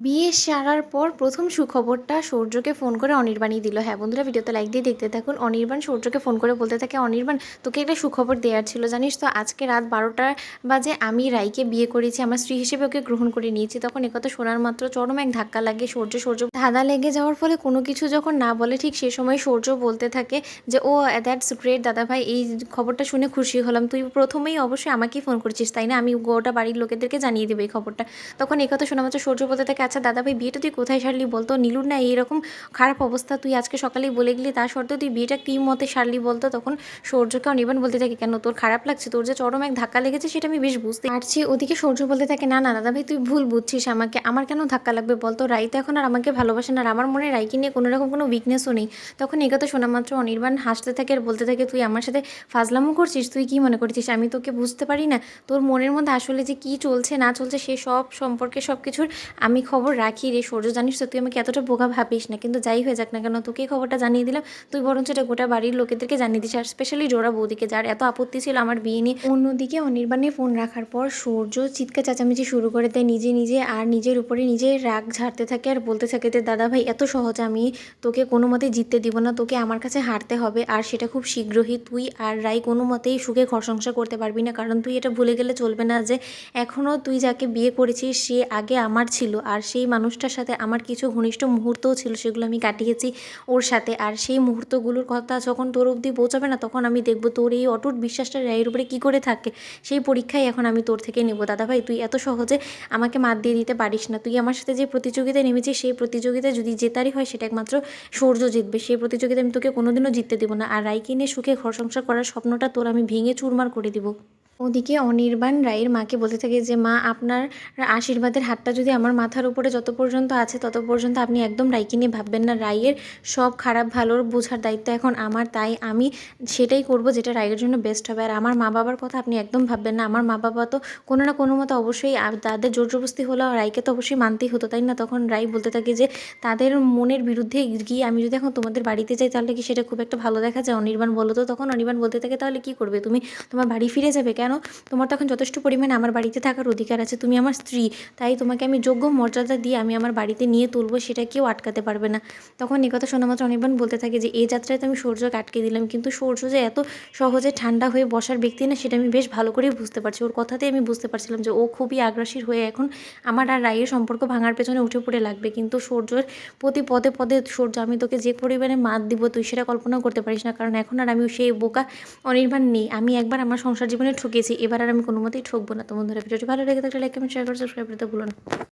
বিয়ে সারার পর প্রথম সুখবরটা সূর্যকে ফোন করে অনির্বাণই দিল। হ্যাঁ বন্ধুরা, ভিডিওতে লাইক দিয়ে দেখতে থাকুন। অনির্বাণ সূর্যকে ফোন করে বলতে থাকে, অনির্বাণ, তোকে একটা সুখবর দেওয়ার ছিল, জানিস তো? আজকে রাত বারোটা বাজে আমি রাইকে বিয়ে করেছি, আমার স্ত্রী হিসেবে ওকে গ্রহণ করে নিয়েছি। তখন একথা শোনার মাত্র চরম এক ধাক্কা লাগে সূর্য। সূর্য ধাঁধা লেগে যাওয়ার ফলে কোনো কিছু যখন না বলে, ঠিক সে সময় সূর্য বলতে থাকে যে, ও দ্যাটস গ্রেট দাদা ভাই এই খবরটা শুনে খুশি হলাম। তুই প্রথমেই অবশ্যই আমাকেই ফোন করেছিস, তাই না? আমি গোটা বাড়ির লোকেদেরকে জানিয়ে দেবো এই খবরটা। তখন এই কথা শোনা মাত্র সূর্য বলতে থাকে আচ্ছা দাদা ভাই বিয়েটা তুই কোথায় সারলি বলতো? নীলুর না এইরকম খারাপ অবস্থা। তুই আজকে সকালেই বলে গেলি তা সত্ত্বেও তুই বিয়েটা কী মতে সারলি বলতো? তখন সূর্যকে অনির্বাণ বলতে থাকে, কেন তোর খারাপ লাগছে? তোর যে চরম এক ধাক্কা লেগেছে সেটা আমি বেশ বুঝতে পারছি। ওদিকে সূর্য বলতে থাকে, না না দাদা ভাই তুই ভুল বুঝছিস আমাকে। আমার কেন ধাক্কা লাগবে বলতো? রাই তো এখন আর আমাকে ভালোবাসে না আর আমার মনে রাইকে নিয়ে কোনো রকম কোনো উইকনেসও নেই। তখন কথা শোনা মাত্র অনির্বাণ হাসতে থাকে আর বলতে থাকে, তুই আমার সাথে ফাজলামো করছিস? তুই কি মনে করছিস? আমি তোকে বুঝতে পারি না। তোর মনের মধ্যে আসলে যে কি চলছে, না চলছে, সে সব সম্পর্কে সব কিছুর আমি খবর রাখি রে সূর্য জানিস তো, তুই আমাকে এতটা বোকা ভাবিস না। কিন্তু যাই হয়ে যাক না কেন, তোকে খবরটা জানিয়ে দিলাম। তুই বরঞ্চ এটা গোটা বাড়ির লোকেদেরকে জানিয়ে দিস, আর স্পেশালি জোড়া বৌদিকে, যার এত আপত্তি ছিল আমার বিয়ে নিয়ে। অন্যদিকে অনির্বাণে ফোন রাখার পর সূর্য চিৎকা চেঁচামেচি শুরু করে দেয়। নিজে নিজে আর নিজের উপরে নিজে রাগ ঝাড়তে থাকে আর বলতে থাকে যে, দাদা ভাই, এত সহজ, আমি তোকে কোনো মতে জিততে দিব না। তোকে আমার কাছে হারতে হবে, আর সেটা খুব শীঘ্রই তুই আর রাই কোনো মতেই সুখে ঘর সংসার করতে পারবি না। কারণ তুই এটা ভুলে গেলে চলবে না যে এখনও তুই যাকে বিয়ে করেছিস, সে আগে আমার ছিল, আর সেই মানুষটার সাথে আমার কিছু ঘনিষ্ঠ মুহূর্তও ছিল, সেগুলো আমি কাটিয়েছি ওর সাথে। আর সেই মুহূর্তগুলোর কথা যখন তোর অবধি পৌঁছাবে না, তখন আমি দেখব তোর এই অটুট বিশ্বাসটা রায়ের উপরে কী করে থাকে। সেই পরীক্ষায় এখন আমি তোর থেকে নেব। দাদা ভাই, তুই এত সহজে আমাকে মাত দিয়ে দিতে পারিস না। তুই আমার সাথে যে প্রতিযোগিতায় নেমেছিস, সেই প্রতিযোগিতায় যদি জেতারই হয়, সেটা একমাত্র সূর্য জিতবে। সেই প্রতিযোগিতায় আমি তোকে কোনোদিনও জিততে দেবো না। আর রাইকে নিয়ে সুখে ঘর সংসার করার স্বপ্নটা তোর আমি ভেঙে চুরমার করে দিব। ওদিকে অনির্বাণ রায়ের মাকে বলতে থাকে যে, মা, আপনার আশীর্বাদের হাতটা যদি আমার মাথার উপরে যত পর্যন্ত আছে, তত পর্যন্ত আপনি একদম রায়কে নিয়ে ভাববেন না। রায়ের সব খারাপ, ভালোর বোঝার দায়িত্ব এখন আমার, তাই আমি সেটাই করব যেটা রায়ের জন্য বেস্ট হবে। আর আমার মা বাবার কথা আপনি একদম ভাববেন না। আমার মা বাবা তো কোনো না কোনো মতো অবশ্যই তাদের জোর জবস্তি হলো রায়কে তো অবশ্যই মানতেই হতো, তাই না? তখন রায় বলতে থাকে যে, তাদের মনের বিরুদ্ধে গিয়ে আমি যদি এখন তোমাদের বাড়িতে যাই, তাহলে কি সেটা খুব একটা ভালো দেখা যায়? অনির্বাণ বলো তো তখন অনির্বাণ বলতে থাকে, তাহলে কি করবে? তুমি তোমার বাড়ি ফিরে যাবে কেন? তোমার তখন যথেষ্ট পরিমাণে আমার বাড়িতে থাকার অধিকার আছে, তুমি আমার স্ত্রী, তাই তোমাকে আমি যোগ্য মর্যাদা দিয়ে আমি আমার বাড়িতে নিয়ে তুলবো, সেটা কেউ আটকাতে পারবে না। তখন এ কথা শোনা মাত্র অনির্বাণ বলতে থাকে যে এই যাত্রায় তো আমি সূর্যকে আটকে দিলাম, কিন্তু সূর্য যে এত সহজে ঠান্ডা হয়ে বসার ব্যক্তি না, সেটা আমি বেশ ভালো করেই বুঝতে পারছি। ওর কথাতেই আমি বুঝতে পারছিলাম যে, ও খুবই আগ্রাসী হয়ে এখন আমার আর রায়ের সম্পর্ক ভাঙার পেছনে উঠে পড়ে লাগবে, কিন্তু সূর্যের প্রতি পদে পদে, সূর্য, আমি তোকে যে পরিমাণে মাত দিব, তুই সেটা কল্পনা করতে পারিস না, কারণ এখন আর আমি সেই বোকা অনির্বাণ নেই। আমি একবার আমার সংসার জীবনে ঠকেছি এবার আর আমি কোনো মতেই ঠকবো না। তো বন্ধুরা, ভিডিওটি ভালো লেগে থাকলে লাইক কমেন্ট শেয়ার করে সাবস্ক্রাইব করতে ভুলো না।